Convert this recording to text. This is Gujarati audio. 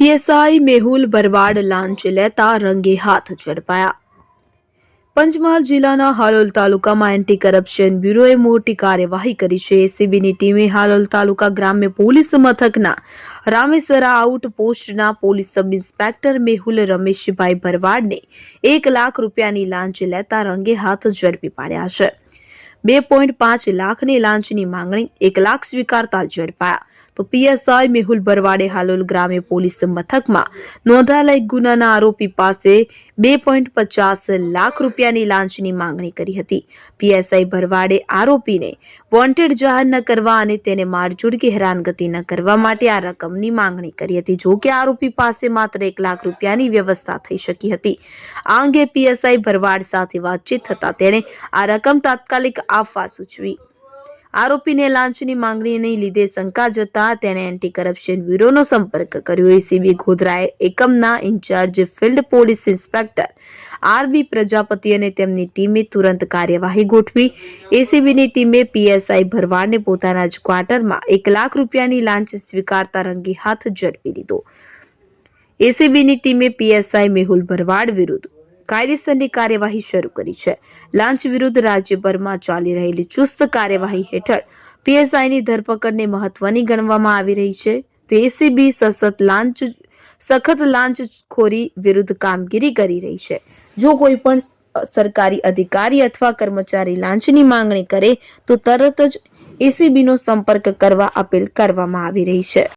પીએસઆઈ મેહુલ બરવાડ લાંચ લેતા રંગે હાથ ઝડપાયા. પંચમહાલ જિલ્લાના હાલોલ તાલુકામાં એન્ટી કરપ્શન બ્યુરોએ મોટી કાર્યવાહી કરી છે. એસીબીની ટીમે હાલોલ તાલુકા ગ્રામ્ય પોલીસ મથકના Ramesara out પોસ્ટના police sub inspector Mehul Rameshbhai ભરવાડને એક લાખ રૂપિયાની લાંચ લેતા રંગે હાથ ઝડપી પાડ્યા છે. બે પોઈન્ટ પાંચ લાખની લાંચની માંગણી એક લાખ સ્વીકારતા ઝડપાયા. તો પીએસઆઈ મેહુલ ભરવાડે હાલોલ ગ્રામ્ય પોલીસ મથકમાં નોંધાયેલા ગુનાના આરોપી પાસે બે પોઈન્ટ પચાસ લાખ રૂપિયાની લાંચની માંગણી કરી હતી. પીએસઆઈ ભરવાડે આરોપીને વોન્ટેડ જાહેર ન કરવા અને તેને મારઝૂડ કે હેરાનગતિ ન કરવા માટે આ રકમની માંગણી કરી હતી. જો કે આરોપી પાસે માત્ર એક લાખ રૂપિયાની વ્યવસ્થા થઈ શકી હતી. આ અંગે પીએસઆઈ ભરવાડ સાથે વાતચીત થતાં તેણે આ રકમ તાત્કાલિક આપવા સૂચવી. આરોપીને લાંચની માંગણીને લીધે શંકા જતા તેણે એન્ટી કરપ્શન બ્યુરોનો સંપર્ક કર્યો. એસીબી ગોધરાએ એકમના incharge field police inspector RB Prajapati અને તેમની ટીમે તુરંત કાર્યવાહી ગોઠવી. એસીબીની ટીમે પીએસઆઈ ભરવાડને પોતાના જ ક્વાર્ટરમાં એક લાખ રૂપિયાની લાંચ સ્વીકારતા રંગે હાથ ઝડપી લીધો. એસીબીની ટીમે પીએસઆઈ મેહુલ ભરવાડ વિરુદ્ધ કાયદેસરની કાર્યવાહી શરૂ કરી છે. લાંચ વિરુદ્ધ રાજ્યભરમાં ચાલી રહેલી ચુસ્ત કાર્યવાહી હેઠળ પીએસઆઈની ધરપકડને મહત્વની ગણવામાં આવી રહી છે. તો એસીબી સશત લાંચ, સખત લાંચખોરી વિરુદ્ધ કામગીરી કરી રહી છે. જો કોઈ પણ સરકારી અધિકારી અથવા કર્મચારી લાંચની માંગણી કરે, તો તરત જ એસીબીનો સંપર્ક કરવા અપીલ કરવામાં આવી રહી છે.